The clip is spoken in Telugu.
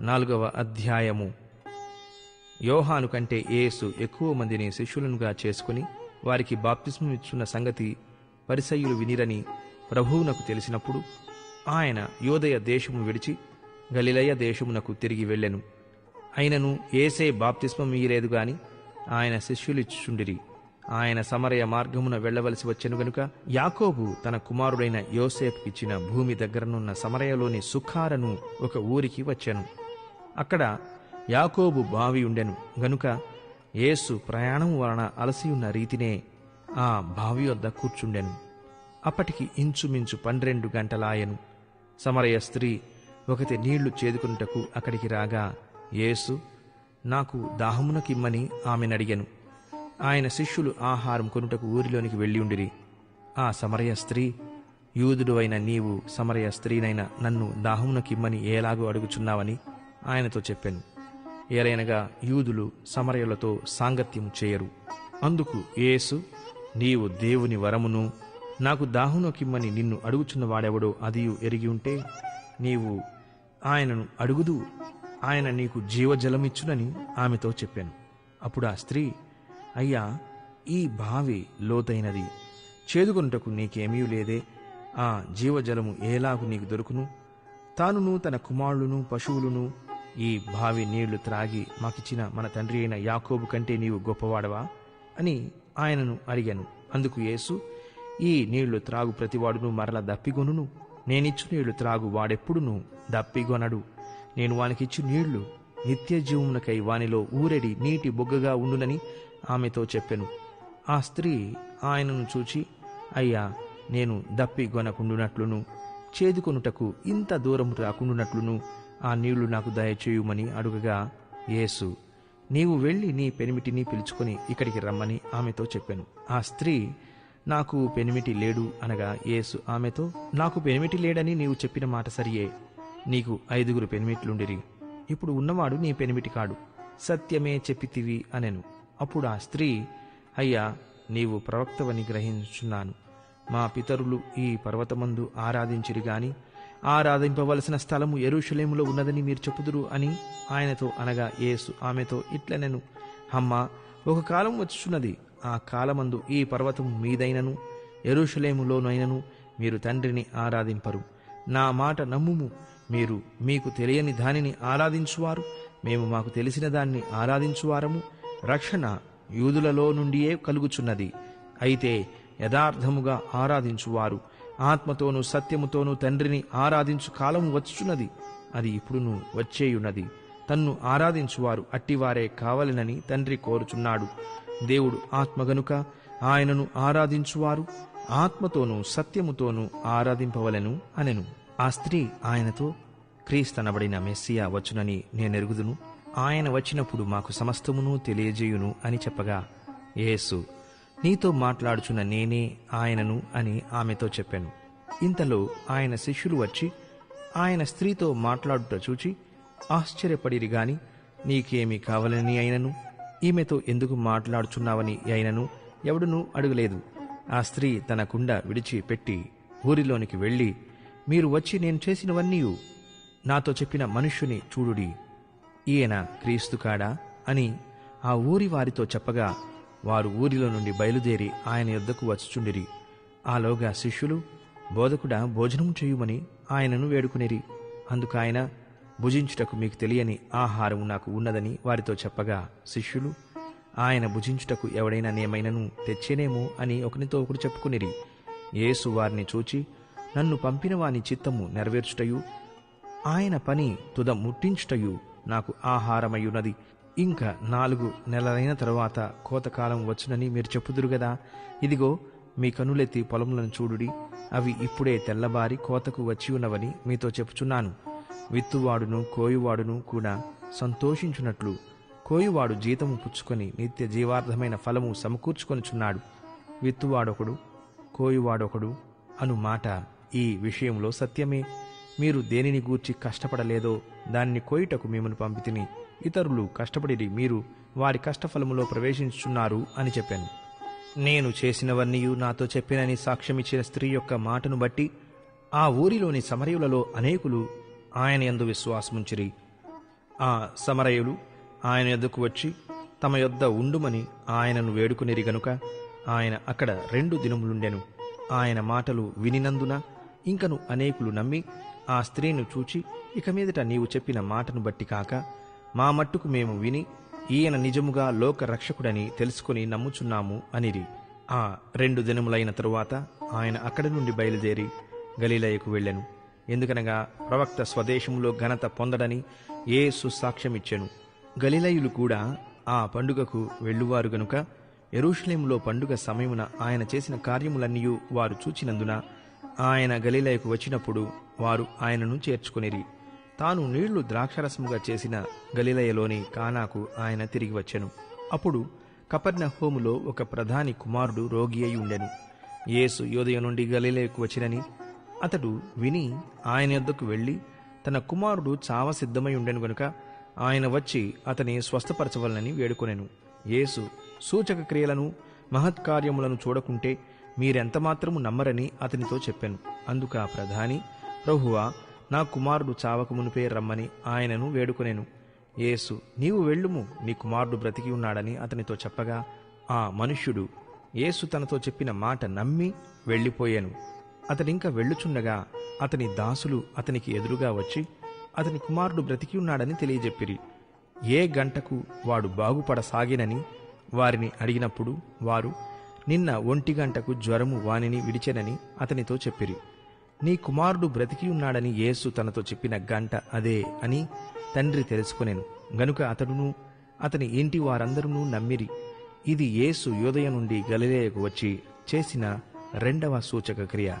నాలుగవ అధ్యాయము. యోహాను కంటే యేసు ఎక్కువ మందిని శిష్యులనుగా చేసుకుని వారికి బాప్తిస్మం ఇచ్చున్న సంగతి పరిసయ్యులు వినిరని ప్రభువునకు తెలిసినప్పుడు ఆయన యోదయ దేశము విడిచి గలిలయ దేశమునకు తిరిగి వెళ్ళెను. అయినను ఏసే బాప్తిస్మం ఇయ్యలేదు గాని ఆయన శిష్యులిచ్చుండిరి ఆయన సమరయ మార్గమున వెళ్ళవలసి వచ్చెను గనుక యాకోబు తన కుమారుడైన యోసేపుకిచ్చిన భూమి దగ్గరనున్న సమరయలోని సుఖారను ఒక ఊరికి వచ్చెను. అక్కడ యాకోబు బావి ఉండెను. గనుక యేసు ప్రయాణం వలన అలసియున్న రీతినే ఆ బావి వద్ద కూర్చుండెను. అప్పటికి ఇంచుమించు పన్నెండు గంటలాయను. సమరయ స్త్రీ ఒకటి నీళ్ళు చేదుకున్నటకు అక్కడికి రాగా యేసు నాకు దాహమునకిమ్మని ఆమెనడిగెను. ఆయన శిష్యులు ఆహారం కొనుటకు ఊరిలోనికి వెళ్ళిండిరి ఆ సమరయ స్త్రీ యూదుడు అయిన నీవు సమరయ స్త్రీనైన నన్ను దాహమునకిమ్మని ఎలాగో అడుగుచున్నావని ఆయనతో చెప్పాను. ఏలైనగా యూదులు సమరయులతో సాంగత్యం చేయరు. అందుకు యేసు నీవు దేవుని వరమును నాకు దాహమునకిమ్మని నిన్ను అడుగుచున్న వాడెవడో అదియు ఎరిగి ఉంటే నీవు ఆయనను అడుగుదు ఆయన నీకు జీవజలమిచ్చునని ఆమెతో చెప్పాను. అప్పుడు ఆ స్త్రీ అయ్యా ఈ బావి లోతైనది. చేదుకొనుటకు నీకేమీ లేదే. ఆ జీవజలము ఏలాగు నీకు దొరుకును? తానును తన కుమారులను పశువులను ఈ బావి నీళ్ళు త్రాగి మాకిచ్చిన మన తండ్రి అయిన యాకోబు కంటే నీవు గొప్పవాడవా? అని ఆయనను అడిగాను. అందుకు యేసు ఈ నీళ్ళు త్రాగు ప్రతివాడును మరల దప్పిగొనును నేనిచ్చు నీళ్ళు త్రాగు వాడెప్పుడును దప్పిగొనడు నేను వానికిచ్చు నీళ్ళు నిత్య జీవమునకై వానిలో ఊరెడి నీటి బొగ్గగా ఉండునని ఆమెతో చెప్పెను. ఆ స్త్రీ ఆయనను చూచి అయ్యా నేను దప్పిగొనకుండునట్లును చేదుకొనుటకు ఇంత దూరం రాకుండునట్లును ఆ నీళ్ళు నాకు దయచేయుమని అడుగగా యేసు నీవు వెళ్ళి నీ పెనిమిటిని పిలుచుకొని ఇక్కడికి రమ్మని ఆమెతో చెప్పాను. ఆ స్త్రీ నాకు పెనిమిటి లేడు అనగా యేసు ఆమెతో నాకు పెనిమిటి లేడని నీవు చెప్పిన మాట సరియే. నీకు ఐదుగురు పెనిమిట్లుండిరి. ఇప్పుడు ఉన్నవాడు నీ పెనిమిటి కాడు. సత్యమే చెప్పితివి అనెను. అప్పుడు ఆ స్త్రీ అయ్యా నీవు ప్రవక్తవని గ్రహించున్నాను మా పితరులు ఈ పర్వతమందు ఆరాధించిరి గాని ఆరాధింపవలసిన స్థలము ఎరుషులేములో ఉన్నదని మీరు చెప్పుదురు అని ఆయనతో అనగా యేసు ఆమెతో ఇట్లనెను అమ్మా ఒక కాలం వచ్చుచున్నది. ఆ కాలమందు ఈ పర్వతం మీదైనను ఎరుషులేములోనైనను మీరు తండ్రిని ఆరాధింపరు. నా మాట నమ్ముము. మీరు మీకు తెలియని దానిని ఆరాధించువారు. మేము మాకు తెలిసిన దాన్ని ఆరాధించువారము. రక్షణ యూదులలో నుండియే కలుగుచున్నది. అయితే యథార్థముగా ఆరాధించువారు. ఆత్మతోనూ సత్యముతోనూ తండ్రిని ఆరాధించు కాలం వచ్చుచున్నది అది ఇప్పుడును వచ్చేయున్నది. తన్ను ఆరాధించువారు అట్టివారే కావలెనని తండ్రి కోరుచున్నాడు. దేవుడు ఆత్మ గనుక ఆయనను ఆరాధించువారు ఆత్మతోనూ సత్యముతోనూ ఆరాధింపవలెను అనెను. ఆ స్త్రీ ఆయనతో క్రీస్తనబడిన మెస్సియా వచ్చునని నేనెరుగుదును. ఆయన వచ్చినప్పుడు మాకు సమస్తమును తెలియజేయును అని చెప్పగా యేసు నీతో మాట్లాడుచున్న నేనే ఆయనను అని ఆమెతో చెప్పాను. ఇంతలో ఆయన శిష్యులు వచ్చి ఆయన స్త్రీతో మాట్లాడుట చూచి ఆశ్చర్యపడిరి గాని నీకేమి కావాలని అయినను? ఈమెతో ఎందుకు మాట్లాడుచున్నావని అయినను ఎవడునూ అడుగలేదు. ఆ స్త్రీ తన కుండ విడిచిపెట్టి ఊరిలోనికి వెళ్ళి మీరు వచ్చి నేను చేసినవన్నీయు? నాతో చెప్పిన మనుష్యుని చూడుడి. ఈయన క్రీస్తు కాడా? అని ఆ ఊరి వారితో చెప్పగా వారు ఊరిలో నుండి బయలుదేరి ఆయన యొద్దకు వచ్చుచుండిరి. ఆలోగా శిష్యులు బోధకుడ భోజనం చేయుమని ఆయనను వేడుకునిరి. అందుకు ఆయన భుజించుటకు మీకు తెలియని ఆహారం నాకు ఉన్నదని వారితో చెప్పగా శిష్యులు ఆయన భుజించుటకు ఎవడైనా నేమైనను తెచ్చేనేమో అని ఒకనితో ఒకడు చెప్పుకునిరి. యేసు వారిని చూచి నన్ను పంపిన వాని చిత్తము నెరవేర్చుటయు ఆయన పని తుద ముట్టించుటయు నాకు ఆహారమయ్యున్నది. ఇంకా నాలుగు నెలలైన తరువాత కోతకాలం వచ్చునని మీరు చెప్పుదురు గదా. ఇదిగో మీ కనులెత్తి పొలములను చూడుడి. అవి ఇప్పుడే తెల్లబారి కోతకు వచ్చి ఉన్నవని మీతో చెప్పుచున్నాను. విత్తువాడును కోయువాడును కూడా సంతోషించున్నట్లు కోయువాడు జీతము పుచ్చుకొని నిత్య జీవార్థమైన ఫలము సమకూర్చుకొనుచున్నాడు. విత్తువాడొకడు కోయువాడొకడు అను మాట ఈ విషయంలో సత్యమే. మీరు దేనిని గూర్చి కష్టపడలేదో దాన్ని కోయుటకు మిమ్మల్ని పంపితిని. ఇతరులు కష్టపడి మీరు వారి కష్టఫలములో ప్రవేశించుచున్నారు అని చెప్పాను. నేను చేసినవన్నీయు నాతో చెప్పినని సాక్ష్యమిచ్చిన స్త్రీ యొక్క మాటను బట్టి ఆ ఊరిలోని సమరయులలో అనేకులు ఆయన ఎందు విశ్వాసముంచిరి. ఆ సమరయులు ఆయన యొద్దకు వచ్చి తమ యొద్ద ఉండుమని ఆయనను వేడుకునిరి గనుక ఆయన అక్కడ రెండు దినములుండెను. ఆయన మాటలు వినినందున ఇంకను అనేకులు నమ్మి ఆ స్త్రీను చూచి ఇక మీదట నీవు చెప్పిన మాటను బట్టి కాక మా మట్టుకు మేము విని ఈయన నిజముగా లోక రక్షకుడని తెలుసుకుని నమ్ముచున్నాము అనిరి. ఆ రెండు దినములైన తరువాత ఆయన అక్కడి నుండి బయలుదేరి గలీలయకు వెళ్ళెను. ఎందుకనగా ప్రవక్త స్వదేశంలో ఘనత పొందడని ఏ సాక్ష్యమిచ్చెను. గలిలయులు కూడా ఆ పండుగకు వెళ్ళువారు గనుక ఎరూషలేములో పండుగ సమయమున ఆయన చేసిన కార్యములన్నీ వారు చూచినందున ఆయన గలిలయకు వచ్చినప్పుడు వారు ఆయనను చేర్చుకొనిరి. తాను నీళ్ళు ద్రాక్షరసముగా చేసిన గలిలయలోని కానాకు ఆయన తిరిగి వచ్చెను. అప్పుడు కపర్నహోములో ఒక ప్రధాని కుమారుడు రోగి అయి ఉండెను. యేసు యోదయ నుండి గలిలయకు వచ్చినని అతడు విని ఆయన యొద్దకు వెళ్ళి తన కుమారుడు చావ సిద్ధమై ఉండెను గనుక ఆయన వచ్చి అతని స్వస్థపరచవలనని వేడుకొనెను. యేసు సూచక క్రియలను మహత్కార్యములను చూడకుంటే మీరెంతమాత్రము నమ్మరని అతనితో చెప్పాను. అందుకు ఆ ప్రధాని ప్రభువా నా కుమారుడు చావకమునిపే రమ్మని ఆయనను వేడుకొనెను. యేసు నీవు వెళ్ళుము నీ కుమారుడు బ్రతికి ఉన్నాడని అతనితో చెప్పగా ఆ మనుష్యుడు యేసు తనతో చెప్పిన మాట నమ్మి వెళ్ళిపోయాను. అతడింక వెళ్ళుచుండగా అతని దాసులు అతనికి ఎదురుగా వచ్చి అతని కుమారుడు బ్రతికి ఉన్నాడని తెలియజెప్పిరి. ఏ గంటకు వాడు బాగుపడసాగినని వారిని అడిగినప్పుడు వారు నిన్న ఒంటి గంటకు జ్వరము వానిని విడిచెనని అతనితో చెప్పిరి. నీ కుమారుడు బ్రతికి ఉన్నాడని యేసు తనతో చెప్పిన గంట అదే అని తండ్రి తెలుసుకునేను. గనుక అతడును అతని ఇంటి వారందరూ నమ్మిరి. ఇది యేసు యోదయ నుండి గలిలేయకు వచ్చి చేసిన రెండవ సూచక క్రియ.